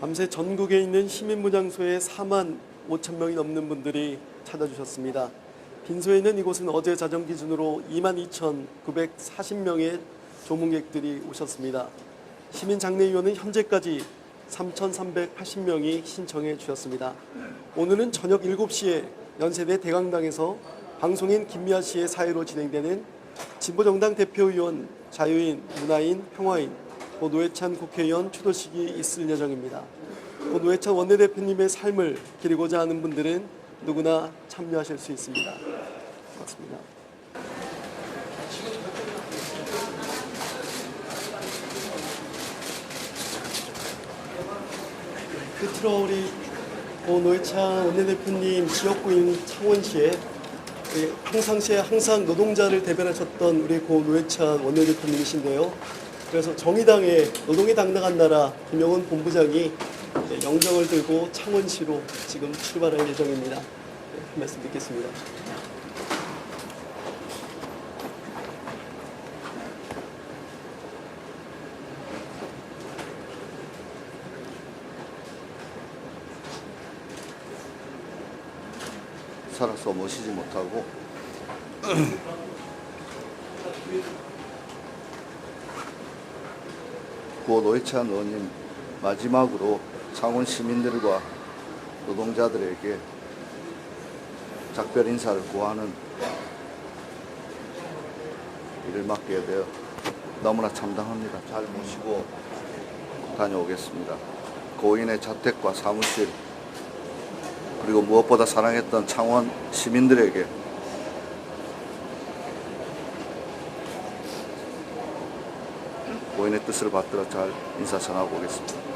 밤새 전국에 있는 시민무장소에 4만 5천 명이 넘는 분들이 찾아주셨습니다. 빈소에는 이곳은 어제 자정 기준으로 2만 2,940명의 조문객들이 오셨습니다. 시민장례위원은 현재까지 3,380명이 신청해 주셨습니다. 오늘은 저녁 7시에 연세대 대강당에서 방송인 김미아 씨의 사회로 진행되는 진보정당 대표위원, 자유인, 문화인, 평화인, 고 노회찬 국회의원 추도식이 있을 예정입니다. 고 노회찬 원내대표님의 삶을 기리고자 하는 분들은 누구나 참여하실 수 있습니다. 고맙습니다. 끝으로 우리 고 노회찬 원내대표님 지역구인 창원시에 예, 평상시에 항상 노동자를 대변하셨던 우리 고 노회찬 원내대표님이신데요. 그래서 정의당의 노동이 당당한 나라 김영훈 본부장이 예, 영정을 들고 창원시로 지금 출발할 예정입니다. 예, 한 말씀 듣겠습니다. 살아서 모시지 못하고 고 노회찬 의원님 마지막으로 창원 시민들과 노동자들에게 작별 인사를 구하는 일을 맡게 되어 너무나 참담합니다. 잘 모시고 다녀오겠습니다. 고인의 자택과 사무실 그리고 무엇보다 사랑했던 창원 시민들에게 고인의 뜻을 받들어 잘 인사 전하고 오겠습니다.